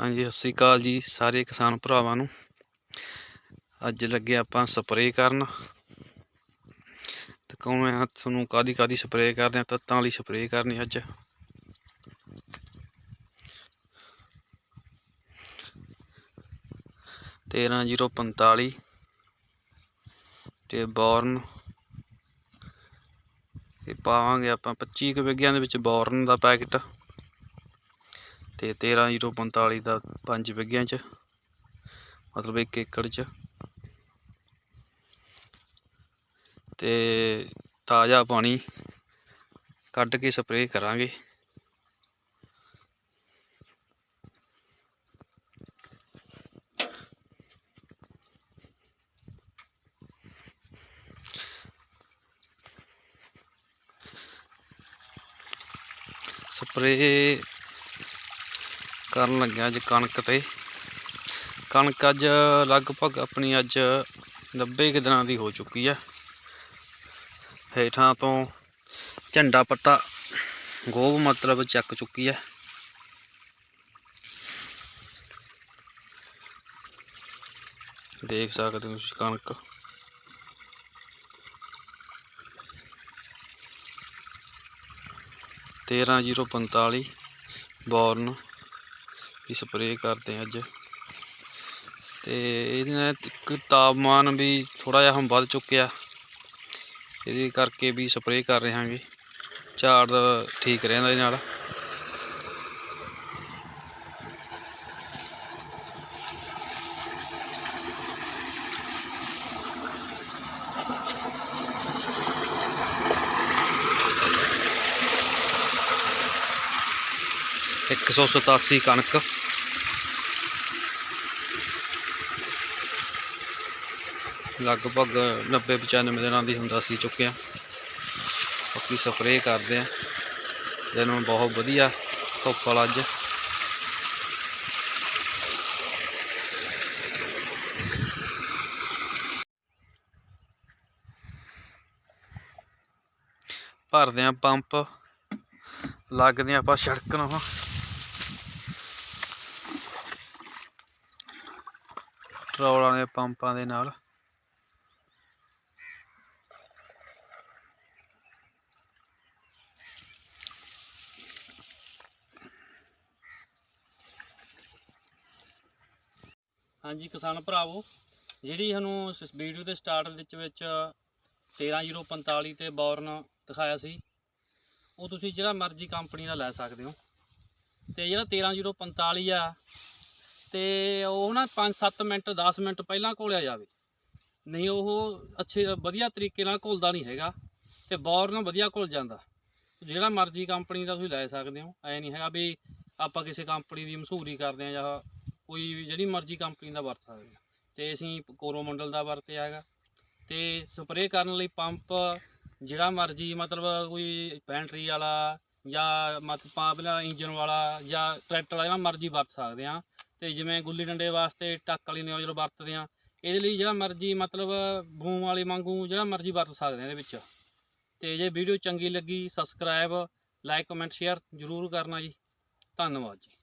ਹਾਂਜੀ, ਸਤਿ ਸ਼੍ਰੀ ਅਕਾਲ ਜੀ ਸਾਰੇ ਕਿਸਾਨ ਭਰਾਵਾਂ ਨੂੰ। ਅੱਜ ਲੱਗੇ ਆਪਾਂ ਸਪਰੇਅ ਕਰਨ। ਤੇ ਕਹੂੰ ਆ, ਤੁਹਾਨੂੰ ਕਾਦੀ ਕਾਦੀ ਸਪਰੇਅ ਕਰਦੇ ਆ, ਤੱਤਾਂ ਵਾਲੀ ਸਪਰੇਅ ਕਰਨੀ ਅੱਜ। ਤੇਰਾਂ ਜ਼ੀਰੋ ਪੰਤਾਲੀ ਤੇ ਬੋਰਨ। ਇਹ ਪਾਵਾਂਗੇ ਆਪਾਂ 25 ਕੁ ਵਿਗਿਆਂ ਦੇ ਵਿੱਚ ਬੋਰਨ ਦਾ ਪੈਕਟ। ਤੇ 13045 ਦਾ 5 ਵਿਗਿਆਂ ਚ, ਮਤਲਬ 1 ਏਕੜ ਚ। ਤੇ ਤਾਜ਼ਾ ਪਾਣੀ ਕੱਢ ਕੇ ਸਪਰੇਅ ਕਰਾਂਗੇ। ਸਪਰੇਅ ਕਰਨ ਲੱਗਿਆ ਅੱਜ ਕਣਕ ਤੇ। ਕਣਕ ਅੱਜ ਲਗਭਗ ਆਪਣੀ ਅੱਜ 90 ਕੁ ਦਿਨਾਂ ਦੀ ਹੋ ਚੁੱਕੀ ਹੈ ਹੇਠਾਂ ਤੋਂ ਝੰਡਾ ਪੱਤਾ, ਗੋਭ ਮਤਲਬ ਚੱਕ ਚੁੱਕੀ ਹੈ ਦੇਖ ਸਕਦੇ ਹੋ ਤੁਸੀਂ ਕਣਕ। ਤੇਰਾਂ ਜ਼ੀਰੋ ਪੰਤਾਲੀ ਬੋਰਨ। ਵੀ ਸਪਰੇਅ ਕਰਦੇ ਅੱਜ। ਤੇ ਇਹਦੇ ਨਾਲ ਇੱਕ ਤਾਪਮਾਨ ਵੀ ਥੋੜਾ ਜਿਹਾ ਹੁਣ ਵੱਧ ਚੁੱਕਿਆ। ਇਹਦੇ ਕਰਕੇ ਵੀ ਸਪਰੇਅ ਕਰ ਰਹੇ ਹਾਂਗੇ। ਝਾੜ ਠੀਕ ਰਹਿੰਦਾ ਇਹਦੇ ਨਾਲ। ਇੱਕ ਸੌ ਸਤਾਸੀ ਕਣਕ। ਲਗਭਗ 90 95 ਦਿਨਾਂ ਦੀ ਹੁੰਦਾ ਸੀ, ਚੁੱਕਿਆ। ਬਾਕੀ ਸਪਰੇਅ ਕਰਦੇ ਆ। ਦਿਨ ਹੁਣ ਬਹੁਤ ਵਧੀਆ, ਧੁੱਪ ਵਾਲਾ ਅੱਜ। ਭਰਦੇ ਆ ਪੰਪ। ਲੱਗਦੇ ਆ ਆਪਾਂ ਸੜਕ ਨੂੰ। ਪੈਟਰੋਲ ਵਾਲੇ ਪੰਪਾਂ ਦੇ ਨਾਲ। ਹਾਂਜੀ ਕਿਸਾਨ ਭਰਾਵੋ, ਜਿਹੜੀ ਸਾਨੂੰ ਵੀਡੀਓ ਦੇ ਸਟਾਰਟ ਵਿੱਚ ਵਿੱਚ 13045 ਤੇ ਬੌਰਨ ਦਿਖਾਇਆ ਸੀ, ਉਹ ਤੁਸੀਂ ਜਿਹੜਾ ਮਰਜ਼ੀ ਕੰਪਨੀ ਦਾ ਲੈ ਸਕਦੇ ਹੋ। ਤੇ ਜਿਹੜਾ 13045 ਆ ਤੇ ਉਹ ਨਾ 5-7 ਮਿੰਟ 10 ਮਿੰਟ ਪਹਿਲਾਂ ਘੋਲਿਆ ਜਾਵੇ। ਨਹੀਂ, ਉਹ ਅੱਛੇ, ਵਧੀਆ ਤਰੀਕੇ ਨਾਲ ਘੁਲਦਾ ਨਹੀਂ ਹੈਗਾ ਤੇ ਬੌਰਨ ਵਧੀਆ ਘੁਲ ਜਾਂਦਾ। ਜਿਹੜਾ ਮਰਜ਼ੀ ਕੰਪਨੀ ਦਾ ਤੁਸੀਂ ਲੈ ਸਕਦੇ ਹੋ, ਐ ਨਹੀਂ ਹੈਗਾ ਵੀ ਆਪਾਂ ਕਿਸੇ ਕੰਪਨੀ ਦੀ ਮਸ਼ਹੂਰੀ ਕਰਦੇ ਆ ਜਾਂ ਕੋਈ ਵੀ ਜਿਹੜੀ ਮਰਜ਼ੀ ਕੰਪਨੀ ਦਾ ਵਰਤ ਸਕਦੇ ਹਾਂ। ਤੇ ਅਸੀਂ ਕੋਰੋਮੰਡਲ ਦਾ ਵਰਤਿਆ ਹੈਗਾ ਤੇ ਸਪਰੇਅ ਕਰਨ ਲਈ ਪੰਪ ਜਿਹੜਾ ਮਰਜ਼ੀ, ਮਤਲਬ ਕੋਈ ਬੈਟਰੀ ਵਾਲਾ ਜਾਂ ਮਤ ਪੰਪ ਦਾ ਇੰਜਨ ਵਾਲਾ ਜਾਂ ਟਰੈਕਟਰ ਵਾਲਾ, ਜਿਹੜਾ ਮਰਜ਼ੀ ਵਰਤ ਸਕਦੇ ਆ ਤੇ ਜਿਵੇਂ ਗੁੱਲੀ ਡੰਡੇ ਵਾਸਤੇ ਟੱਕ ਵਾਲੀ ਨਿਊਜ਼ਲ ਵਰਤਦੇ ਆ ਇਹਦੇ ਲਈ ਜਿਹੜਾ ਮਰਜ਼ੀ ਮਤਲਬ ਬੂਮ ਵਾਲੀ ਵਾਂਗੂ ਜਿਹੜਾ ਮਰਜ਼ੀ ਵਰਤ ਸਕਦੇ ਆ ਇਹਦੇ ਵਿੱਚ। ਤੇ ਜੇ ਵੀਡੀਓ ਚੰਗੀ ਲੱਗੀ ਸਬਸਕ੍ਰਾਈਬ ਲਾਈਕ ਕਮੈਂਟ ਸ਼ੇਅਰ ਜ਼ਰੂਰ ਕਰਨਾ ਜੀ। ਧੰਨਵਾਦ ਜੀ।